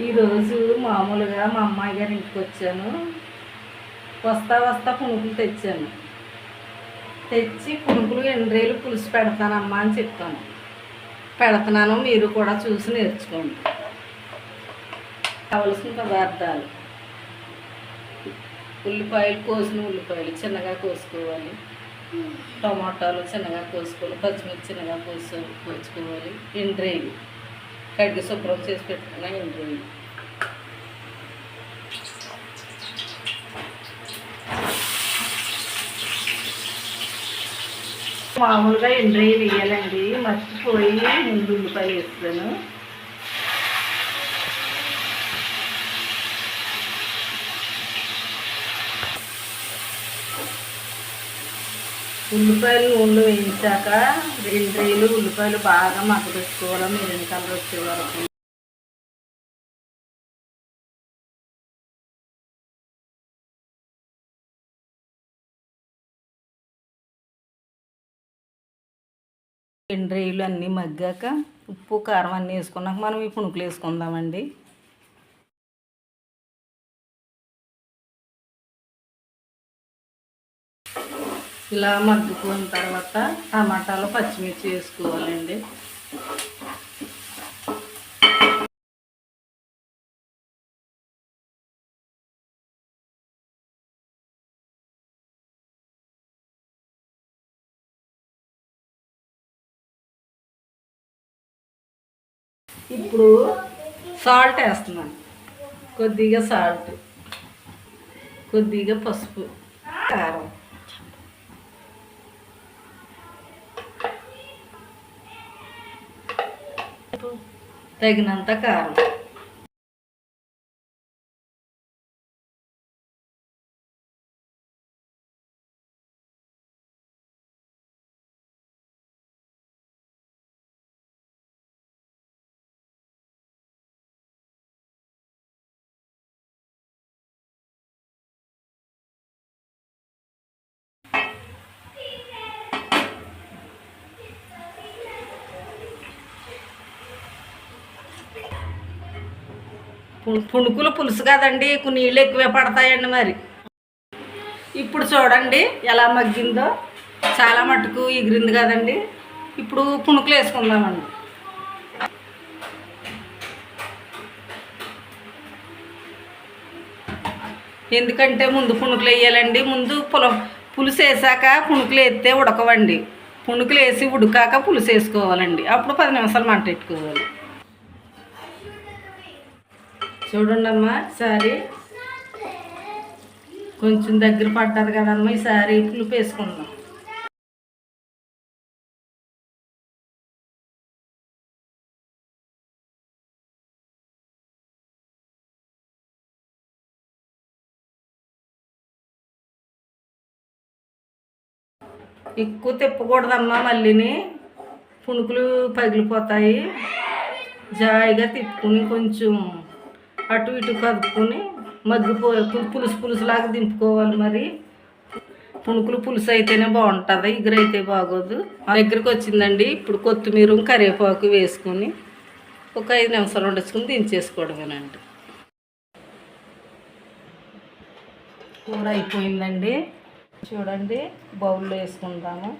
ఈరోజు మామూలుగా మా అమ్మాయి గారి ఇంటికి వచ్చాను. వస్తా వస్తా పునుకులు తెచ్చాను. తెచ్చి పునుకులు ఎండ్రేలు పులుసు పెడతానమ్మా అని చెప్తాను. పెడుతున్నాను మీరు కూడా చూసి నేర్చుకోండి. కావలసిన పదార్థాలు. ఉల్లిపాయలు కోసిన ఉల్లిపాయలు చిన్నగా కోసుకోవాలి. టమాటాలు చిన్నగా కోసుకోవాలి. పచ్చిమిర్చి చిన్నగా కోసు కోసుకోవాలి. ఎండ్రేలు. కడిగి శుభ్రం చేసి పెట్టుకున్న ఎండ్రేలు మామూలుగా ఎండ్రేలు వేయాలండి మర్చిపోయి ముందు ఉల్లిపాయలు వేస్తాను. ఉల్లిపాయలు నూనెలో వేయించాక రెండు రేలు ఉల్లిపాయలు బాగా మగ్గబెట్టుకోవాలి మెరిన కలర్ వచ్చే వరకు. రెండు అన్నీ మగ్గాక ఉప్పు కారం అన్నీ వేసుకున్నాక మనం ఈ పుణుకులు వేసుకుందామండి. ఇలా మగ్గుకున్న తర్వాత టమాటాలు పచ్చిమిర్చి వేసుకోవాలండి. ఇప్పుడు సాల్ట్ వేస్తున్నాను. కొద్దిగా సాల్ట్ కొద్దిగా పసుపు కారం. తగినంత కారం. పుణుకులు పులుసు కదండి కొన్ని నీళ్ళు ఎక్కువే పడతాయండి మరి. ఇప్పుడు చూడండి ఎలా మగ్గిందో. చాలా మట్టుకు ఎగిరింది కదండి. ఇప్పుడు పుణుకులు వేసుకుందామండి. ఎందుకంటే ముందు పుణుకులు వేయాలండి. ముందు పుల పులుసు వేసాక పుణుకులు వేస్తే ఉడకవండి. పుణుకులు వేసి ఉడకాక పులుసు వేసుకోవాలండి. అప్పుడు పది నిమిషాలు మంట పెట్టుకోవాలి. చూడండి అమ్మా ఈసారి కొంచెం దగ్గర పడ్డది కదమ్మా ఈసారి పులుపు వేసుకుందాం. ఎక్కువ తిప్పకూడదమ్మా మళ్ళీని. పుణుకులు పగిలిపోతాయి. జాయిగా తిప్పుకుని కొంచెం అటు ఇటు కదుపుకొని మగ్గిపో పులుసు పులుసులాగా దింపుకోవాలి మరి. పుణుకులు పులుసు అయితేనే బాగుంటుంది ఇగురైతే బాగోదు. మా దగ్గరికి వచ్చిందండి ఇప్పుడు కొత్తిమీర కరివేపాకు వేసుకొని ఒక ఐదు నిమిషాలు ఉండొచ్చుకుని దించేసుకోవడమేనండి. కూర అయిపోయిందండి. చూడండి బౌల్లో వేసుకుందాము.